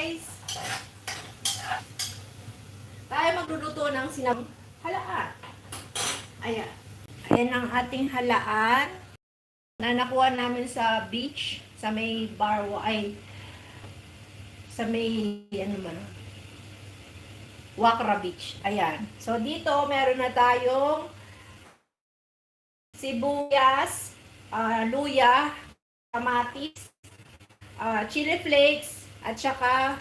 guys! Tayo magluluto ng sinab halaan. Ayan. Ayan ang ating halaan na nakuha namin sa beach, sa may barwa, ay sa may, ano man, Wakra Beach. Ayan. So, dito, meron na tayong sibuyas, ah, luya, kamatis, ah, chili flakes, at saka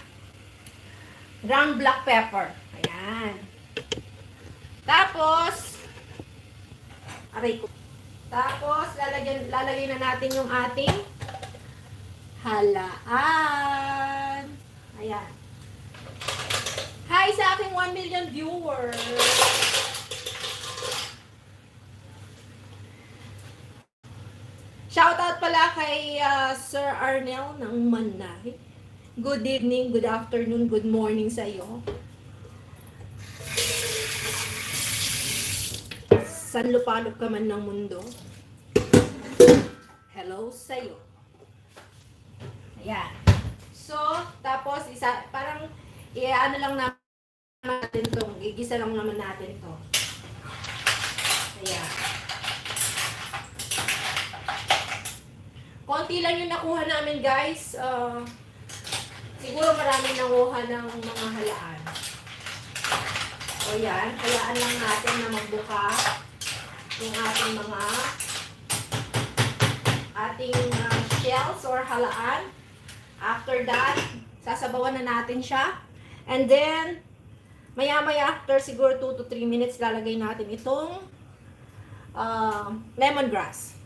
ground black pepper. Ayan. Tapos, aray ko. Tapos, lalagyan, lalagay na natin yung ating halaan. Ayan. Hi sa aking 1 million viewers. Shoutout pala kay ah, Sir Arnel ng Manay. Good evening, good afternoon, good morning sa iyo. San lupalop ka man ng mundo. Hello sa iyo. Ayan. So, tapos isa, parang i-ano lang natin tong, gigisa lang naman natin to. Ayan. Konti lang yung nakuha namin guys. Uh, siguro marami nanguha ng mga halaan. O yan, hayaan lang natin na magbuka yung ating mga ating uh, shells or halaan. After that, sasabawan na natin siya. And then, maya-maya after siguro 2 to 3 minutes, lalagay natin itong uh, lemongrass.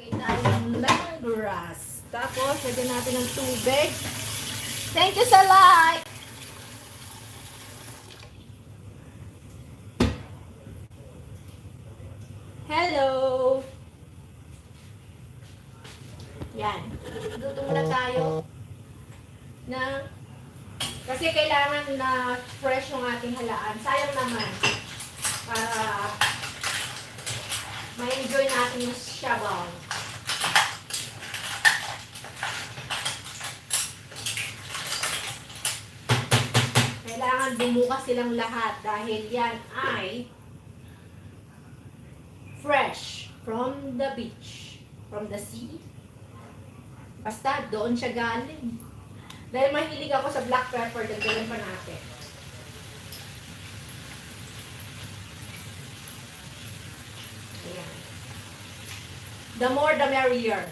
Okay, tayo ng lemongrass. Tapos, lagyan natin ng tubig. Thank you sa like! Hello! Yan. Luto muna tayo na kasi kailangan na fresh yung ating halaan. Sayang naman para ma-enjoy natin yung shabaw. Kailangan bumukas silang lahat dahil yan ay fresh from the beach, from the sea. Basta, doon siya galing. Dahil mahilig ako sa black pepper, dagdagan pa natin. Ayan. The more, the merrier.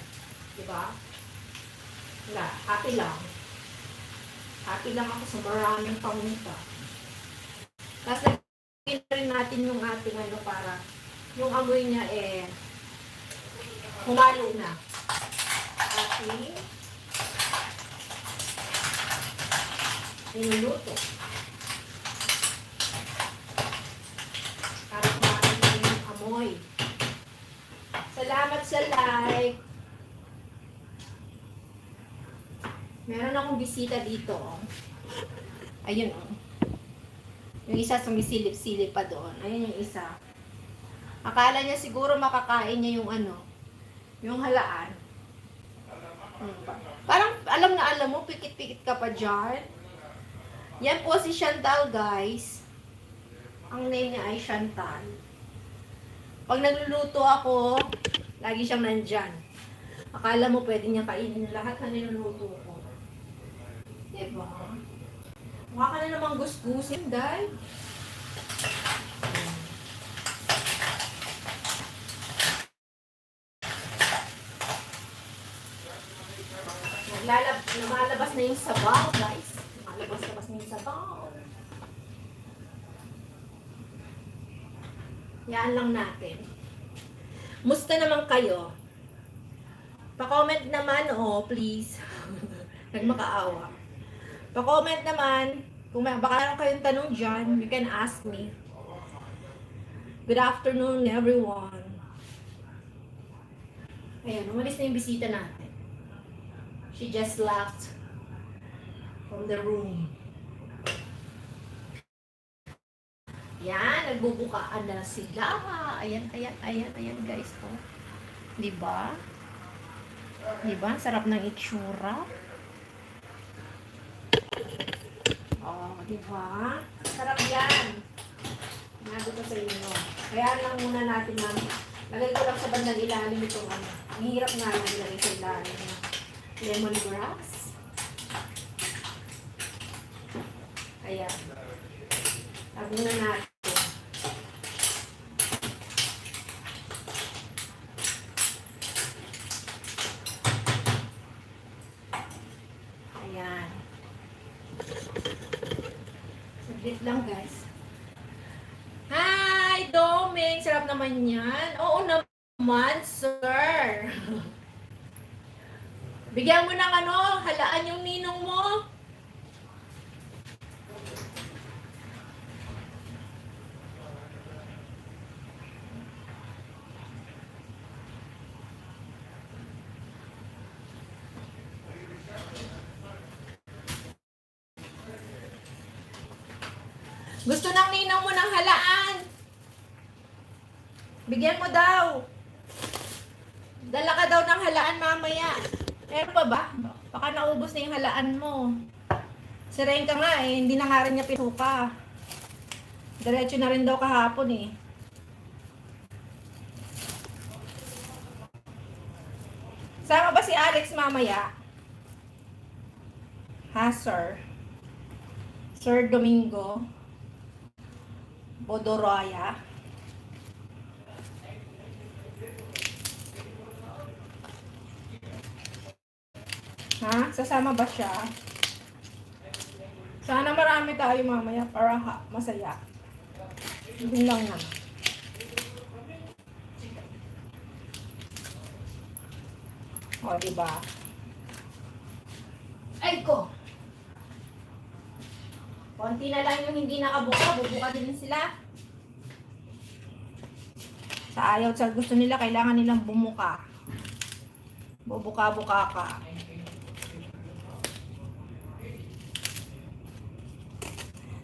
Diba? Wala, happy lang. Happy lang ako sa maraming pamunta. Tapos, lagyan na rin natin yung ating ano para yung amoy niya eh humalo na. Ating niluluto. Para kumain na yung amoy. Salamat sa like. Meron akong bisita dito. oh. Ayun oh. Yung isa sumisilip-silip pa doon. Ayun yung isa. Akala niya siguro makakain niya yung ano, yung halaan. Pa- Parang alam na alam mo, pikit-pikit ka pa dyan. Yan po si Chantal, guys. Ang name niya ay Chantal. Pag nagluluto ako, lagi siyang nandyan. Akala mo pwede niya kainin lahat na niluluto ko. Diba? Mukha ka na namang gusgusin, dahil. Naglalab, lumalabas na yung sabaw, guys. Lumalabas-labas na yung sabaw. Yan lang natin. Musta naman kayo? Pa-comment naman, oh, please. Nagmakaawa. Pa-comment naman. Kung may, baka meron kayong tanong dyan, you can ask me. Good afternoon, everyone. Ayan, umalis na yung bisita natin. She just left from the room. Yan, nagbubukaan na sila. Ayan, ayan, ayan, ayan guys. Oh. Di ba? Di ba? Ang Sarap ng itsura. Oh, di ba? Sarap yan. Nabi ko sa inyo. Kaya lang muna natin na lagay ko lang sa bandang ilalim itong ano. Ang hirap nga lang ilagay sa ilalim na lemongrass. Ayan. Lagay na natin. Ayan. Saglit lang guys. Hi, Doming! Sarap naman yan. Oo naman, sir. Bigyan mo ng ano, halaan yung ninong mo. Gusto ng ninong mo ng halaan. Bigyan mo daw. Dala ka daw ng halaan mamaya. Meron pa ba? Baka naubos na yung halaan mo. Sirain ka nga eh. Hindi na nga rin niya pinuka. Diretso na rin daw kahapon eh. Sama ba si Alex mamaya? Ha, sir? Sir Domingo? Bodoroya? Ha? Sasama ba siya? Sana marami tayo mamaya para ha, masaya. Yun lang naman. O, diba? Ay ko! Konti na lang yung hindi nakabuka, bubuka din sila. Sa ayaw, sa gusto nila, kailangan nilang bumuka. Bubuka-buka ka.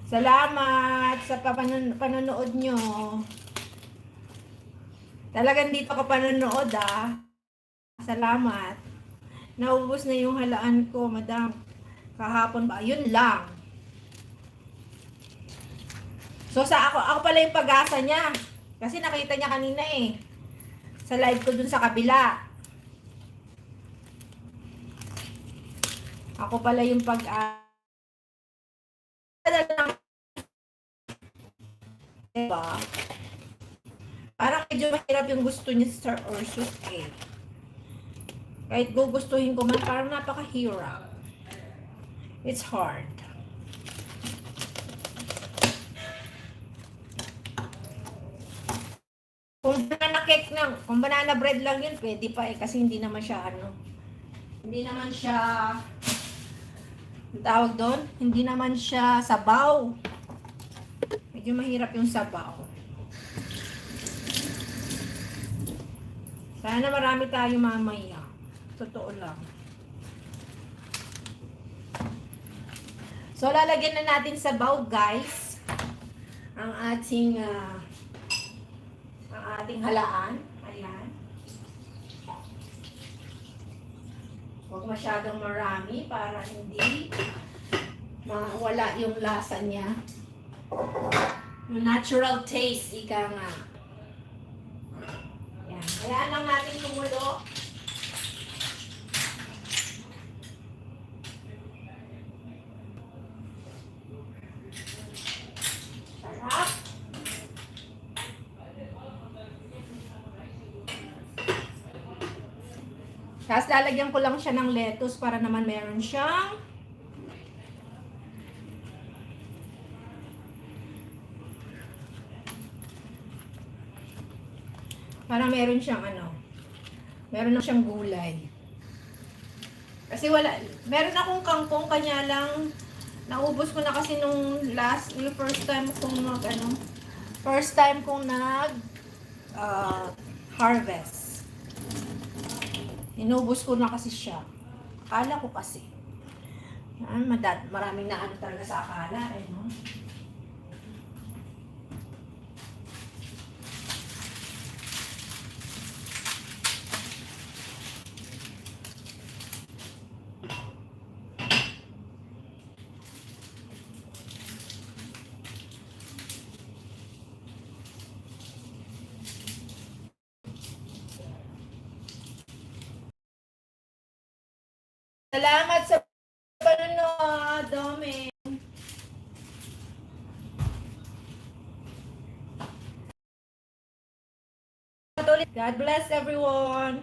Salamat sa papanon- panonood nyo. Talagang dito ka panonood ah. Salamat. Naubos na yung halaan ko, madam. Kahapon ba? Yun lang. So sa ako, ako pala yung pag-asa niya. Kasi nakita niya kanina eh. Sa live ko dun sa kabila. Ako pala yung pag-asa. Diba? Parang medyo mahirap yung gusto sa Sir Ursus eh. Kahit gugustuhin ko man, parang napakahirap. It's hard. Lang, kung banana bread lang yun, pwede pa eh. Kasi hindi naman siya ano. Hindi naman siya, ang tawag doon, hindi naman siya sabaw. Medyo mahirap yung sabaw. Sana marami tayo mamaya. Totoo lang. So, lalagyan na natin sa bowl, guys, ang ating, ang ating halaan. Ayan. Huwag masyadong marami para hindi mawala yung lasa niya. Yung natural taste, ika nga. Ayan. Hayaan lang natin kumulo. Sarap. Tapos lalagyan ko lang siya ng lettuce para naman meron siyang para meron siyang ano meron na siyang gulay. Kasi wala meron akong kangkong kanya lang. Naubos ko na kasi nung last yung first time kong nag ano first time kong nag ah, harvest Inubos ko na kasi siya. Akala ko kasi. Ah, maraming na ano talaga sa akala eh, no? Salamat sa panonood, Dome. God bless everyone.